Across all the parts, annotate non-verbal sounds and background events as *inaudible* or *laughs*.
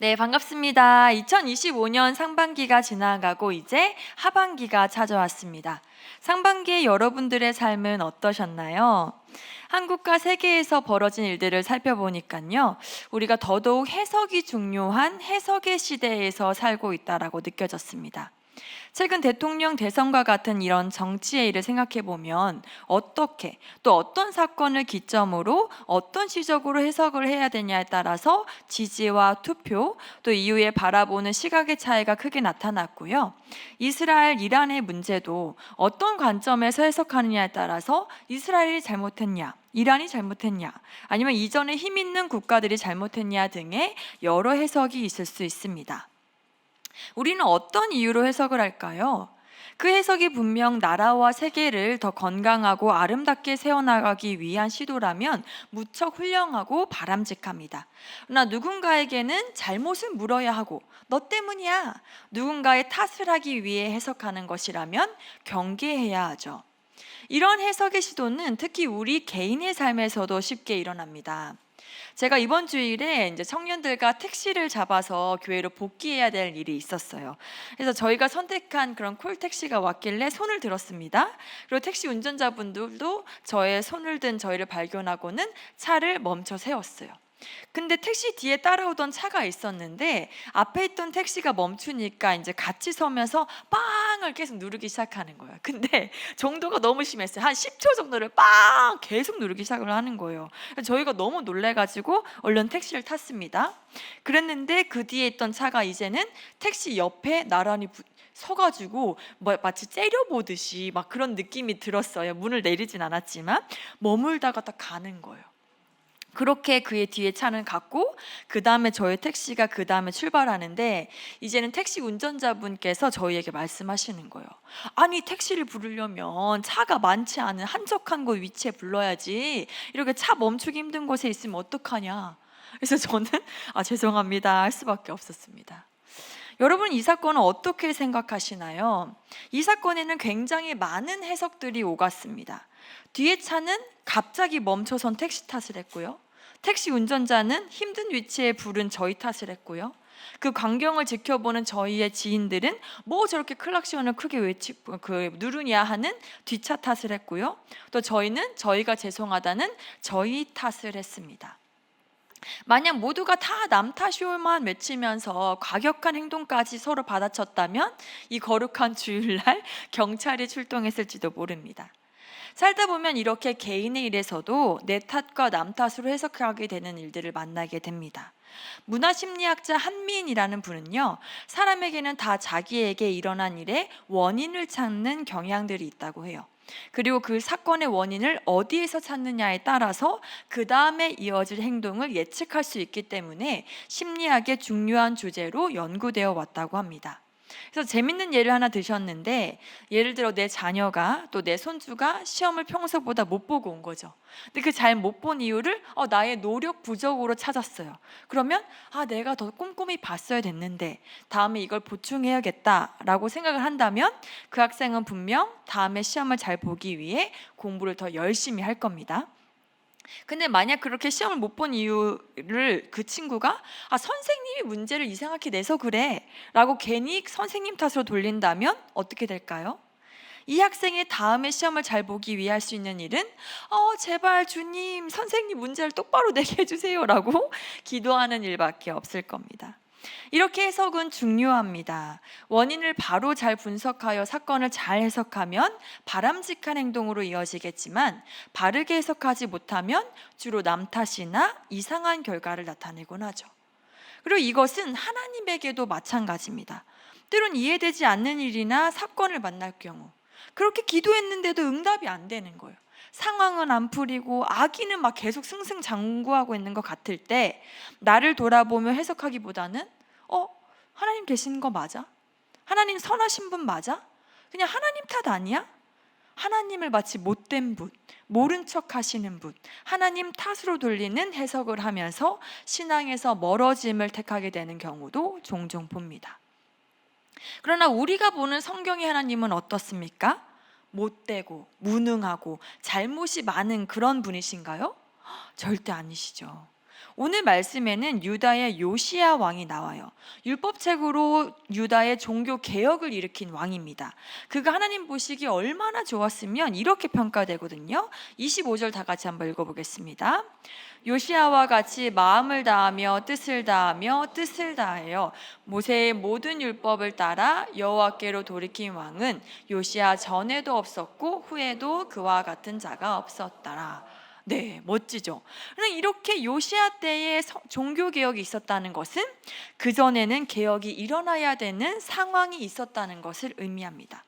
네, 반갑습니다. 2025년 상반기가 지나가고 이제 하반기가 찾아왔습니다. 상반기에 여러분들의 삶은 어떠셨나요? 한국과 세계에서 벌어진 일들을 살펴보니까요. 우리가 더더욱 해석이 중요한 해석의 시대에서 살고 있다라고 느껴졌습니다. 최근 대통령 대선과 같은 이런 정치의 일을 생각해 보면 어떻게 또 어떤 사건을 기점으로 어떤 시적으로 해석을 해야 되냐에 따라서 지지와 투표 또 이후에 바라보는 시각의 차이가 크게 나타났고요. 이스라엘 이란의 문제도 어떤 관점에서 해석하느냐에 따라서 이스라엘이 잘못했냐 이란이 잘못했냐 아니면 이전에 힘 있는 국가들이 잘못했냐 등의 여러 해석이 있을 수 있습니다. 우리는 어떤 이유로 해석을 할까요? 그 해석이 분명 나라와 세계를 더 건강하고 아름답게 세워나가기 위한 시도라면 무척 훌륭하고 바람직합니다. 그러나 누군가에게는 잘못을 물어야 하고 너 때문이야. 누군가의 탓을 하기 위해 해석하는 것이라면 경계해야 하죠. 이런 해석의 시도는 특히 우리 개인의 삶에서도 쉽게 일어납니다. 제가 이번 주일에 이제 청년들과 택시를 잡아서 교회로 복귀해야 될 일이 있었어요. 그래서 저희가 선택한 그런 콜 택시가 왔길래 손을 들었습니다. 그리고 택시 운전자분들도 저의 손을 든 저희를 발견하고는 차를 멈춰 세웠어요. 근데 택시 뒤에 따라오던 차가 있었는데 앞에 있던 택시가 멈추니까 이제 같이 서면서 빵을 계속 누르기 시작하는 거예요. *laughs* 근데 정도가 너무 심했어요. 한 10초 정도를 빵 계속 누르기 시작을 하는 거예요. 저희가 너무 놀래가지고 얼른 택시를 탔습니다. 그랬는데 그 뒤에 있던 차가 이제는 택시 옆에 나란히 부- 서가지고 뭐 마치 째려보듯이 막 그런 느낌이 들었어요. 문을 내리진 않았지만 머물다가 딱 가는 거예요. 그렇게 그의 뒤에 차는 갔고 그 다음에 저희 택시가 그 다음에 출발하는데 이제는 택시 운전자분께서 저희에게 말씀하시는 거예요. 아니 택시를 부르려면 차가 많지 않은 한적한 곳 위치에 불러야지 이렇게 차 멈추기 힘든 곳에 있으면 어떡하냐. 그래서 저는 *laughs* 아 죄송합니다 할 수밖에 없었습니다. 여러분 이 사건은 어떻게 생각하시나요? 이 사건에는 굉장히 많은 해석들이 오갔습니다. 뒤에 차는 갑자기 멈춰선 택시 탓을 했고요. 택시 운전자는 힘든 위치에 부른 저희 탓을 했고요. 그 광경을 지켜보는 저희의 지인들은 뭐 저렇게 클락션을 크게 외치 그 누르냐 하는 뒷차 탓을 했고요. 또 저희는 저희가 죄송하다는 저희 탓을 했습니다. 만약 모두가 다 남 탓이올만 외치면서 과격한 행동까지 서로 받아쳤다면 이 거룩한 주일날 경찰이 출동했을지도 모릅니다. 살다 보면 이렇게 개인의 일에서도 내 탓과 남 탓으로 해석하게 되는 일들을 만나게 됩니다. 문화심리학자 한미인이라는 분은요, 사람에게는 다 자기에게 일어난 일의 원인을 찾는 경향들이 있다고 해요. 그리고 그 사건의 원인을 어디에서 찾느냐에 따라서 그 다음에 이어질 행동을 예측할 수 있기 때문에 심리학의 중요한 주제로 연구되어 왔다고 합니다. 그래서 재밌는 예를 하나 드셨는데 예를 들어 내 자녀가 또 내 손주가 시험을 평소보다 못 보고 온 거죠. 근데 그 잘 못 본 이유를 어, 나의 노력 부족으로 찾았어요. 그러면 아 내가 더 꼼꼼히 봤어야 됐는데 다음에 이걸 보충해야겠다라고 생각을 한다면 그 학생은 분명 다음에 시험을 잘 보기 위해 공부를 더 열심히 할 겁니다. 근데 만약 그렇게 시험을 못 본 이유를 그 친구가 아 선생님이 문제를 이상하게 내서 그래라고 괜히 선생님 탓으로 돌린다면 어떻게 될까요? 이 학생이 다음에 시험을 잘 보기 위해 할 수 있는 일은 어 제발 주님 선생님 문제를 똑바로 *laughs* 내게 해주세요라고 *laughs* 기도하는 일밖에 없을 겁니다. 이렇게 해석은 중요합니다. 원인을 바로 잘 분석하여 사건을 잘 해석하면 바람직한 행동으로 이어지겠지만 바르게 해석하지 못하면 주로 남 탓이나 이상한 결과를 나타내곤 하죠. 그리고 이것은 하나님에게도 마찬가지입니다. 때론 이해되지 않는 일이나 사건을 만날 경우 그렇게 기도했는데도 응답이 안 되는 거예요. 상황은 안 풀리고 아기는 막 계속 승승장구하고 있는 것 같을 때 나를 돌아보며 해석하기보다는 어 하나님 계신 거 맞아? 하나님 선하신 분 맞아? 그냥 하나님 탓 아니야? 하나님을 마치 못된 분, 모른 척 하시는 분, 하나님 탓으로 돌리는 해석을 하면서 신앙에서 멀어짐을 택하게 되는 경우도 종종 봅니다. 그러나 우리가 보는 성경의 하나님은 어떻습니까? 못되고 무능하고 잘못이 많은 그런 분이신가요? 절대 아니시죠. 오늘 말씀에는 유다의 요시야 왕이 나와요. 율법책으로 유다의 종교 개혁을 일으킨 왕입니다. 그가 하나님 보시기 얼마나 좋았으면 이렇게 평가되거든요. 25절 다 같이 한번 읽어보겠습니다. 요시아와 같이 마음을 다하며 뜻을 다하며 뜻을 다하여 모세의 모든 율법을 따라 여호와께로 돌이킨 왕은 요시아 전에도 없었고 후에도 그와 같은 자가 없었더라. 네, 멋지죠. 그럼 이렇게 요시아 때에 성- 종교 개혁이 있었다는 것은 그 전에는 개혁이 일어나야 되는 상황이 있었다는 것을 의미합니다.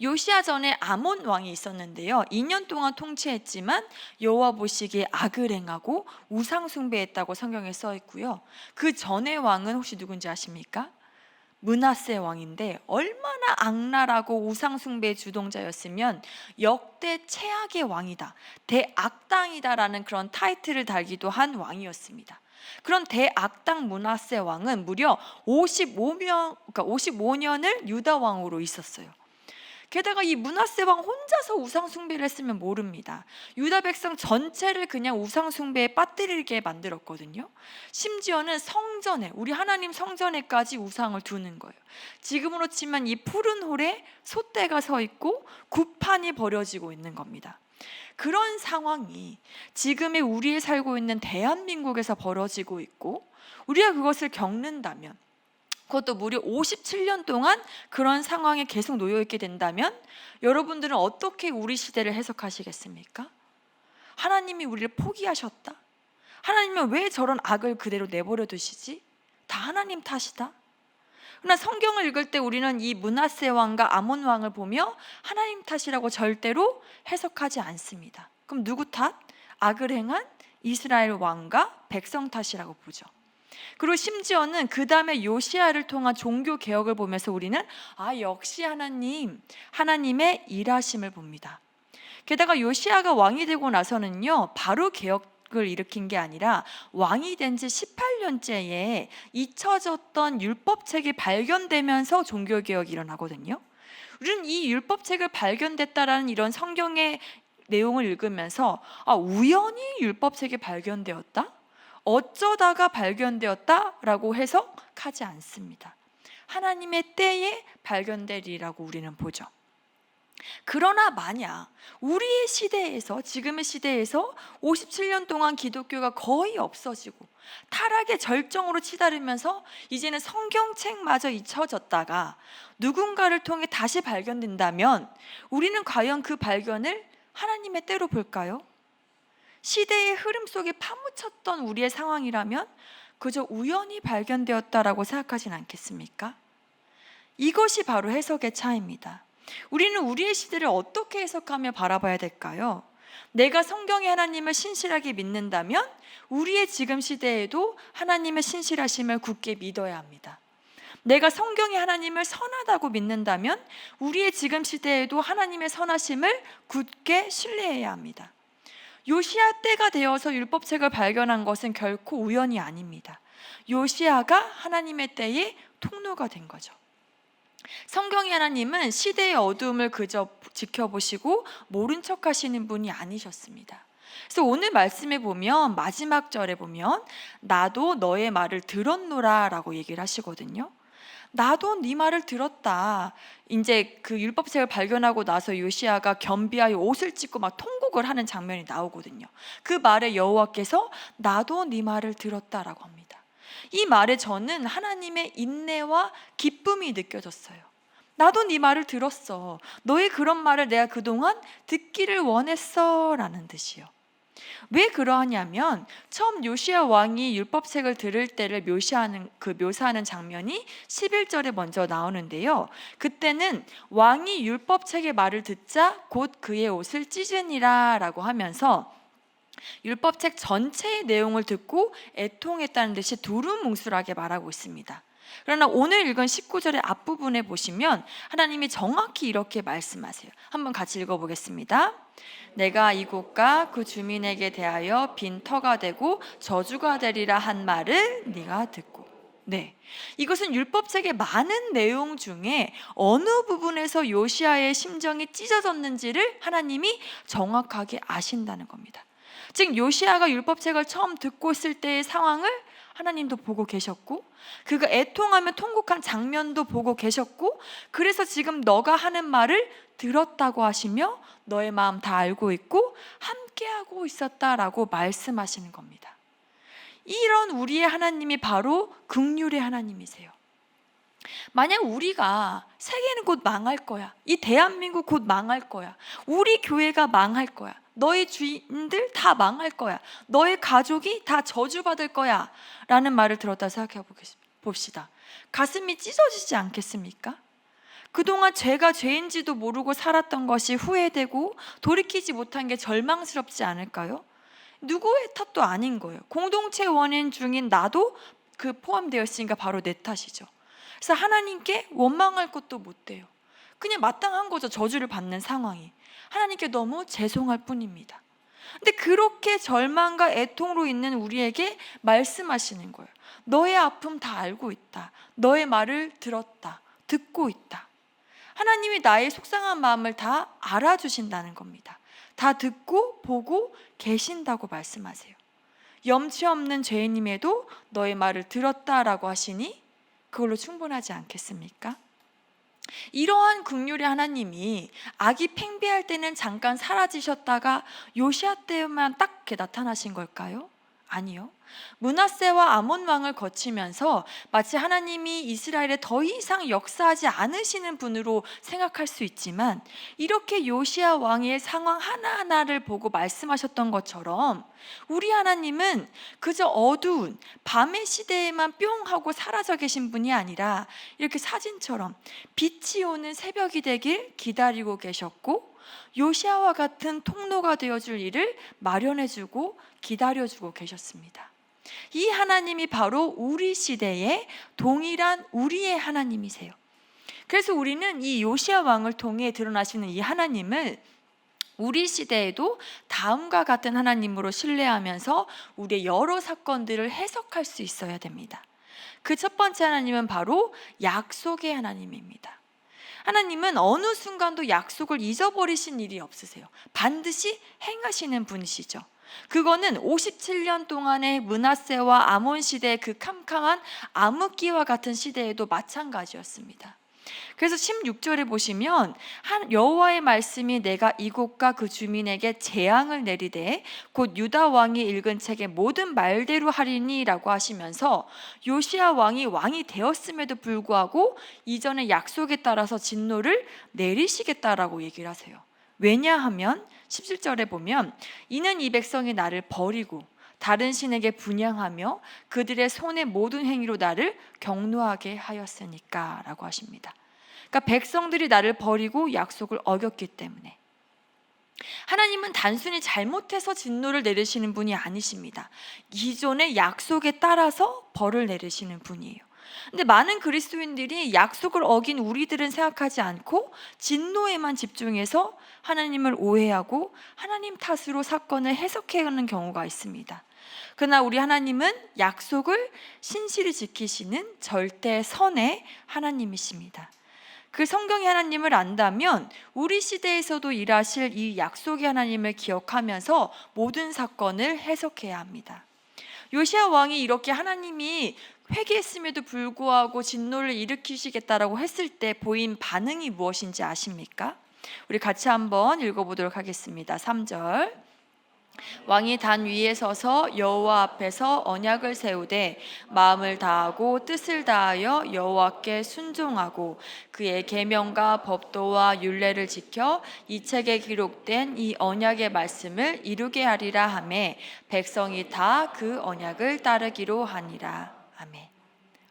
요시아 전에 아몬 왕이 있었는데요. 2년 동안 통치했지만 여호와 보시기에 악을 행하고 우상 숭배했다고 성경에 써 있고요. 그 전의 왕은 혹시 누군지 아십니까? 문하세 왕인데 얼마나 악랄하고 우상 숭배의 주동자였으면 역대 최악의 왕이다. 대악당이다라는 그런 타이틀을 달기도 한 왕이었습니다. 그런 대악당 문하세 왕은 무려 55년 그러니까 55년을 유다 왕으로 있었어요. 게다가 이 문하세 왕 혼자서 우상 숭배를 했으면 모릅니다. 유다 백성 전체를 그냥 우상 숭배에 빠뜨리게 만들었거든요. 심지어는 성전에 우리 하나님 성전에까지 우상을 두는 거예요. 지금으로 치면 이 푸른 홀에 소떼가 서 있고 구판이 버려지고 있는 겁니다. 그런 상황이 지금의 우리의 살고 있는 대한민국에서 벌어지고 있고 우리가 그것을 겪는다면 그것도 무려 57년 동안 그런 상황에 계속 놓여 있게 된다면 여러분들은 어떻게 우리 시대를 해석하시겠습니까? 하나님이 우리를 포기하셨다? 하나님은 왜 저런 악을 그대로 내버려 두시지? 다 하나님 탓이다. 그러나 성경을 읽을 때 우리는 이 문하세 왕과 아몬 왕을 보며 하나님 탓이라고 절대로 해석하지 않습니다. 그럼 누구 탓? 악을 행한 이스라엘 왕과 백성 탓이라고 보죠. 그리고 심지어는 그 다음에 요시아를 통한 종교 개혁을 보면서 우리는 아 역시 하나님 하나님의 일하심을 봅니다. 게다가 요시아가 왕이 되고 나서는요 바로 개혁 을 일으킨 게 아니라 왕이 된 지 18년째에 잊혀졌던 율법책이 발견되면서 종교 개혁이 일어나거든요. 우리는 이 율법책을 발견됐다라는 이런 성경의 내용을 읽으면서 아 우연히 율법책이 발견되었다? 어쩌다가 발견되었다라고 해석하지 않습니다. 하나님의 때에 발견되리라고 우리는 보죠. 그러나 만약 우리의 시대에서 지금의 시대에서 57년 동안 기독교가 거의 없어지고 타락의 절정으로 치달으면서 이제는 성경책마저 잊혀졌다가 누군가를 통해 다시 발견된다면 우리는 과연 그 발견을 하나님의 때로 볼까요? 시대의 흐름 속에 파묻혔던 우리의 상황이라면 그저 우연히 발견되었다라고 생각하진 않겠습니까? 이것이 바로 해석의 차이입니다. 우리는 우리의 시대를 어떻게 해석하며 바라봐야 될까요? 내가 성경의 하나님을 신실하게 믿는다면 우리의 지금 시대에도 하나님의 신실하심을 굳게 믿어야 합니다. 내가 성경의 하나님을 선하다고 믿는다면 우리의 지금 시대에도 하나님의 선하심을 굳게 신뢰해야 합니다. 요시아 때가 되어서 율법책을 발견한 것은 결코 우연이 아닙니다. 요시아가 하나님의 때의 통로가 된 거죠. 성경의 하나님은 시대의 어두움을 그저 지켜보시고 모른 척 하시는 분이 아니셨습니다. 그래서 오늘 말씀에 보면 마지막 절에 보면 나도 너의 말을 들었노라 라고 얘기를 하시거든요. 나도 네 말을 들었다. 이제 그 율법책을 발견하고 나서 요시아가 겸비하여 옷을 찢고 막 통곡을 하는 장면이 나오거든요. 그 말에 여호와께서 나도 네 말을 들었다라고 합니다. 이 말에 저는 하나님의 인내와 기쁨이 느껴졌어요. 나도 네 말을 들었어. 너의 그런 말을 내가 그동안 듣기를 원했어라는 뜻이요. 왜 그러하냐면 처음 요시아 왕이 율법책을 들을 때를 묘사하는 그 묘사하는 장면이 11절에 먼저 나오는데요. 그때는 왕이 율법책의 말을 듣자 곧 그의 옷을 찢으니라라고 하면서 율법책 전체의 내용을 듣고 애통했다는 듯이 두루뭉술하게 말하고 있습니다. 그러나 오늘 읽은 19절의 앞부분에 보시면 하나님이 정확히 이렇게 말씀하세요. 한번 같이 읽어보겠습니다. 내가 이곳과 그 주민에게 대하여 빈 터가 되고 저주가 되리라 한 말을 네가 듣고 네. 이것은 율법책의 많은 내용 중에 어느 부분에서 요시아의 심정이 찢어졌는지를 하나님이 정확하게 아신다는 겁니다. 즉 요시아가 율법책을 처음 듣고 있을 때의 상황을 하나님도 보고 계셨고 그가 애통하며 통곡한 장면도 보고 계셨고 그래서 지금 너가 하는 말을 들었다고 하시며 너의 마음 다 알고 있고 함께하고 있었다라고 말씀하시는 겁니다. 이런 우리의 하나님이 바로 극률의 하나님이세요. 만약 우리가 세계는 곧 망할 거야. 이 대한민국 곧 망할 거야. 우리 교회가 망할 거야. 너의 주인들 다 망할 거야. 너의 가족이 다 저주받을 거야. 라는 말을 들었다 생각해 봅시다. 가슴이 찢어지지 않겠습니까? 그동안 죄가 죄인지도 모르고 살았던 것이 후회되고 돌이키지 못한 게 절망스럽지 않을까요? 누구의 탓도 아닌 거예요. 공동체 원인 중인 나도 그 포함되어 있으니까 바로 내 탓이죠. 그래서 하나님께 원망할 것도 못 돼요. 그냥 마땅한 거죠. 저주를 받는 상황이. 하나님께 너무 죄송할 뿐입니다. 근데 그렇게 절망과 애통으로 있는 우리에게 말씀하시는 거예요. 너의 아픔 다 알고 있다. 너의 말을 들었다. 듣고 있다. 하나님이 나의 속상한 마음을 다 알아주신다는 겁니다. 다 듣고 보고 계신다고 말씀하세요. 염치 없는 죄인임에도 너의 말을 들었다라고 하시니 그걸로 충분하지 않겠습니까? 이러한 국률의 하나님이 악이 팽배할 때는 잠깐 사라지셨다가 요시아 때만 딱 이렇게 나타나신 걸까요? 아니요. 문하세와 아몬 왕을 거치면서 마치 하나님이 이스라엘에 더 이상 역사하지 않으시는 분으로 생각할 수 있지만 이렇게 요시아 왕의 상황 하나하나를 보고 말씀하셨던 것처럼 우리 하나님은 그저 어두운 밤의 시대에만 뿅 하고 사라져 계신 분이 아니라 이렇게 사진처럼 빛이 오는 새벽이 되길 기다리고 계셨고 요시아와 같은 통로가 되어줄 일을 마련해주고 기다려주고 계셨습니다. 이 하나님이 바로 우리 시대의 동일한 우리의 하나님이세요. 그래서 우리는 이 요시아 왕을 통해 드러나시는 이 하나님을 우리 시대에도 다음과 같은 하나님으로 신뢰하면서 우리의 여러 사건들을 해석할 수 있어야 됩니다. 그 첫 번째 하나님은 바로 약속의 하나님입니다. 하나님은 어느 순간도 약속을 잊어버리신 일이 없으세요. 반드시 행하시는 분이시죠. 그거는 57년 동안의 문하세와 아몬 시대의 그 캄캄한 암흑기와 같은 시대에도 마찬가지였습니다. 그래서 16절에 보시면 한 여호와의 말씀이 내가 이곳과 그 주민에게 재앙을 내리되 곧 유다 왕이 읽은 책의 모든 말대로 하리니라고 하시면서 요시아 왕이 왕이 되었음에도 불구하고 이전의 약속에 따라서 진노를 내리시겠다라고 얘기를 하세요. 왜냐하면 17절에 보면 이는 이 백성이 나를 버리고 다른 신에게 분양하며 그들의 손의 모든 행위로 나를 경노하게 하였으니까라고 하십니다. 그러니까 백성들이 나를 버리고 약속을 어겼기 때문에 하나님은 단순히 잘못해서 진노를 내리시는 분이 아니십니다. 기존의 약속에 따라서 벌을 내리시는 분이에요. 근데 많은 그리스도인들이 약속을 어긴 우리들은 생각하지 않고 진노에만 집중해서 하나님을 오해하고 하나님 탓으로 사건을 해석해 가는 경우가 있습니다. 그러나 우리 하나님은 약속을 신실히 지키시는 절대 선의 하나님이십니다. 그 성경의 하나님을 안다면 우리 시대에서도 일하실 이 약속의 하나님을 기억하면서 모든 사건을 해석해야 합니다. 요시아 왕이 이렇게 하나님이 회개했음에도 불구하고 진노를 일으키시겠다라고 했을 때 보인 반응이 무엇인지 아십니까? 우리 같이 한번 읽어보도록 하겠습니다. 3절. 왕이 단 위에 서서 여호와 앞에서 언약을 세우되 마음을 다하고 뜻을 다하여 여호와께 순종하고 그의 계명과 법도와 율례를 지켜 이 책에 기록된 이 언약의 말씀을 이루게 하리라 하매 백성이 다 그 언약을 따르기로 하니라 아멘.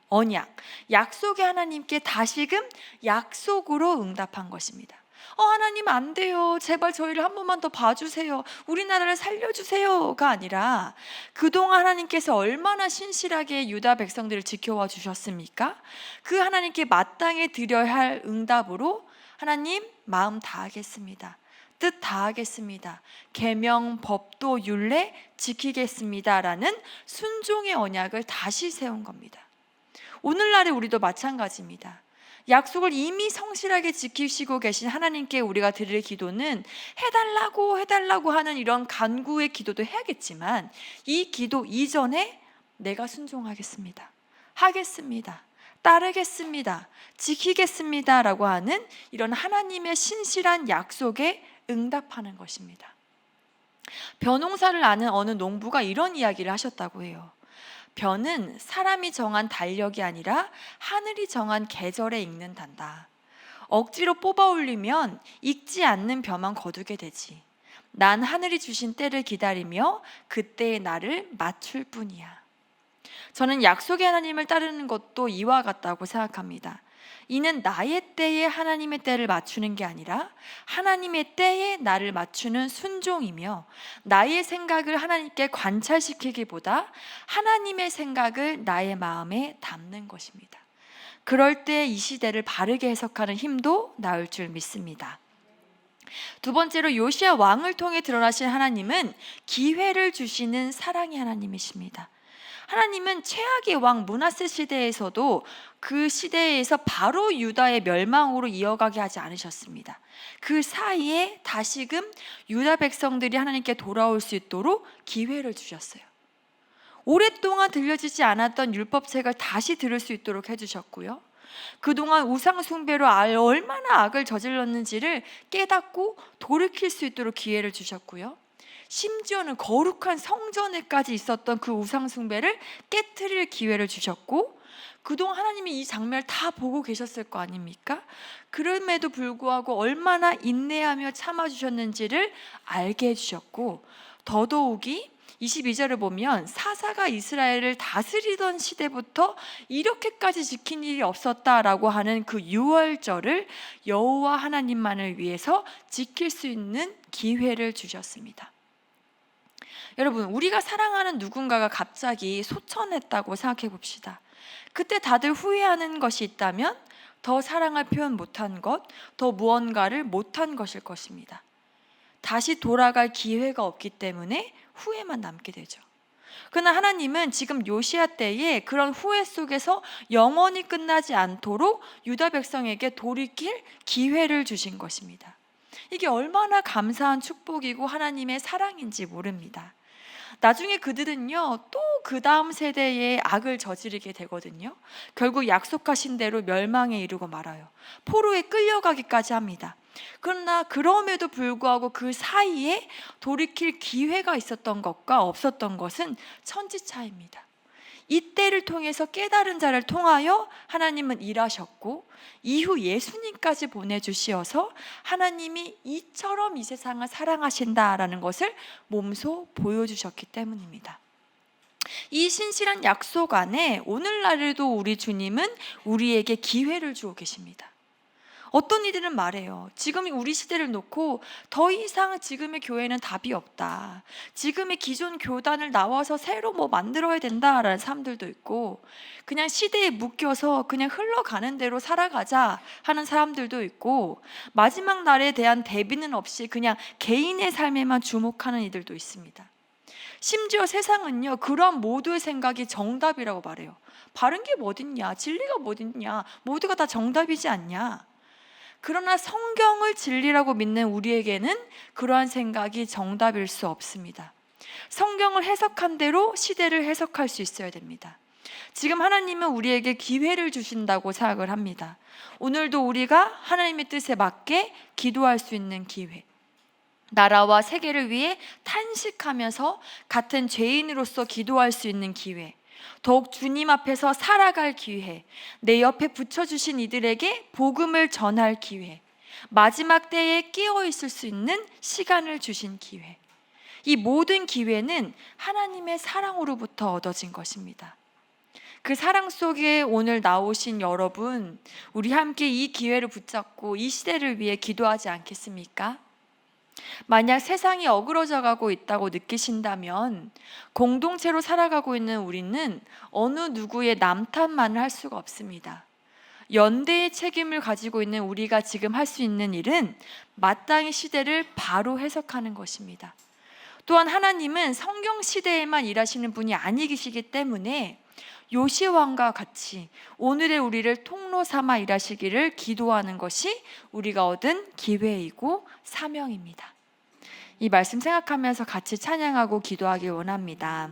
언약 약속의 하나님께 다시금 약속으로 응답한 것입니다. 어, 하나님 안 돼요. 제발 저희를 한 번만 더 봐주세요. 우리나라를 살려주세요가 아니라 그동안 하나님께서 얼마나 신실하게 유다 백성들을 지켜와 주셨습니까? 그 하나님께 마땅히 드려야 할 응답으로 하나님 마음 다하겠습니다. 뜻 다하겠습니다. 계명, 법도, 율례 지키겠습니다라는 순종의 언약을 다시 세운 겁니다. 오늘날의 우리도 마찬가지입니다. 약속을 이미 성실하게 지키시고 계신 하나님께 우리가 드릴 기도는 해달라고 해달라고 하는 이런 간구의 기도도 해야겠지만 이 기도 이전에 내가 순종하겠습니다. 하겠습니다. 따르겠습니다. 지키겠습니다. 라고 하는 이런 하나님의 신실한 약속에 응답하는 것입니다. 벼농사를 아는 어느 농부가 이런 이야기를 하셨다고 해요. 벼는 사람이 정한 달력이 아니라 하늘이 정한 계절에 익는단다. 억지로 뽑아 올리면 익지 않는 벼만 거두게 되지. 난 하늘이 주신 때를 기다리며 그때의 나를 맞출 뿐이야. 저는 약속의 하나님을 따르는 것도 이와 같다고 생각합니다. 이는 나의 때에 하나님의 때를 맞추는 게 아니라 하나님의 때에 나를 맞추는 순종이며 나의 생각을 하나님께 관찰시키기보다 하나님의 생각을 나의 마음에 담는 것입니다. 그럴 때 이 시대를 바르게 해석하는 힘도 나올 줄 믿습니다. 두 번째로 요시아 왕을 통해 드러나신 하나님은 기회를 주시는 사랑의 하나님이십니다. 하나님은 최악의 왕 문하세 시대에서도 그 시대에서 바로 유다의 멸망으로 이어가게 하지 않으셨습니다. 그 사이에 다시금 유다 백성들이 하나님께 돌아올 수 있도록 기회를 주셨어요. 오랫동안 들려지지 않았던 율법책을 다시 들을 수 있도록 해주셨고요. 그동안 우상숭배로 얼마나 악을 저질렀는지를 깨닫고 돌이킬 수 있도록 기회를 주셨고요. 심지어는 거룩한 성전에까지 있었던 그 우상숭배를 깨뜨릴 기회를 주셨고 그동안 하나님이 이 장면을 다 보고 계셨을 거 아닙니까? 그럼에도 불구하고 얼마나 인내하며 참아주셨는지를 알게 해주셨고 더더욱이 22절을 보면 사사가 이스라엘을 다스리던 시대부터 이렇게까지 지킨 일이 없었다라고 하는 그 유월절을 여호와 하나님만을 위해서 지킬 수 있는 기회를 주셨습니다. 여러분, 우리가 사랑하는 누군가가 갑자기 소천했다고 생각해 봅시다. 그때 다들 후회하는 것이 있다면 더 사랑을 표현 못한 것, 더 무언가를 못한 것일 것입니다. 다시 돌아갈 기회가 없기 때문에 후회만 남게 되죠. 그러나 하나님은 지금 요시아 때에 그런 후회 속에서 영원히 끝나지 않도록 유다 백성에게 돌이킬 기회를 주신 것입니다. 이게 얼마나 감사한 축복이고 하나님의 사랑인지 모릅니다. 나중에 그들은요, 또 그 다음 세대에 악을 저지르게 되거든요. 결국 약속하신 대로 멸망에 이르고 말아요. 포로에 끌려가기까지 합니다. 그러나 그럼에도 불구하고 그 사이에 돌이킬 기회가 있었던 것과 없었던 것은 천지 차입니다. 이때를 통해서 깨달은 자를 통하여 하나님은 일하셨고 이후 예수님까지 보내주시어서 하나님이 이처럼 이 세상을 사랑하신다라는 것을 몸소 보여주셨기 때문입니다. 이 신실한 약속 안에 오늘날에도 우리 주님은 우리에게 기회를 주고 계십니다. 어떤 이들은 말해요. 지금 우리 시대를 놓고 더 이상 지금의 교회는 답이 없다. 지금의 기존 교단을 나와서 새로 뭐 만들어야 된다라는 사람들도 있고 그냥 시대에 묶여서 그냥 흘러가는 대로 살아가자 하는 사람들도 있고 마지막 날에 대한 대비는 없이 그냥 개인의 삶에만 주목하는 이들도 있습니다. 심지어 세상은요, 그런 모두의 생각이 정답이라고 말해요. 바른 게 뭐딨냐? 진리가 뭐딨냐? 모두가 다 정답이지 않냐? 그러나 성경을 진리라고 믿는 우리에게는 그러한 생각이 정답일 수 없습니다. 성경을 해석한 대로 시대를 해석할 수 있어야 됩니다. 지금 하나님은 우리에게 기회를 주신다고 생각을 합니다. 오늘도 우리가 하나님의 뜻에 맞게 기도할 수 있는 기회. 나라와 세계를 위해 탄식하면서 같은 죄인으로서 기도할 수 있는 기회. 더욱 주님 앞에서 살아갈 기회, 내 옆에 붙여주신 이들에게 복음을 전할 기회, 마지막 때에 끼어 있을 수 있는 시간을 주신 기회. 이 모든 기회는 하나님의 사랑으로부터 얻어진 것입니다. 그 사랑 속에 오늘 나오신 여러분, 우리 함께 이 기회를 붙잡고 이 시대를 위해 기도하지 않겠습니까? 만약 세상이 어그러져 가고 있다고 느끼신다면 공동체로 살아가고 있는 우리는 어느 누구의 남탓만을 할 수가 없습니다. 연대의 책임을 가지고 있는 우리가 지금 할 수 있는 일은 마땅히 시대를 바로 해석하는 것입니다. 또한 하나님은 성경 시대에만 일하시는 분이 아니시기 때문에 요시왕과 같이 오늘의 우리를 통로 삼아 일하시기를 기도하는 것이 우리가 얻은 기회이고 사명입니다. 이 말씀 생각하면서 같이 찬양하고 기도하길 원합니다.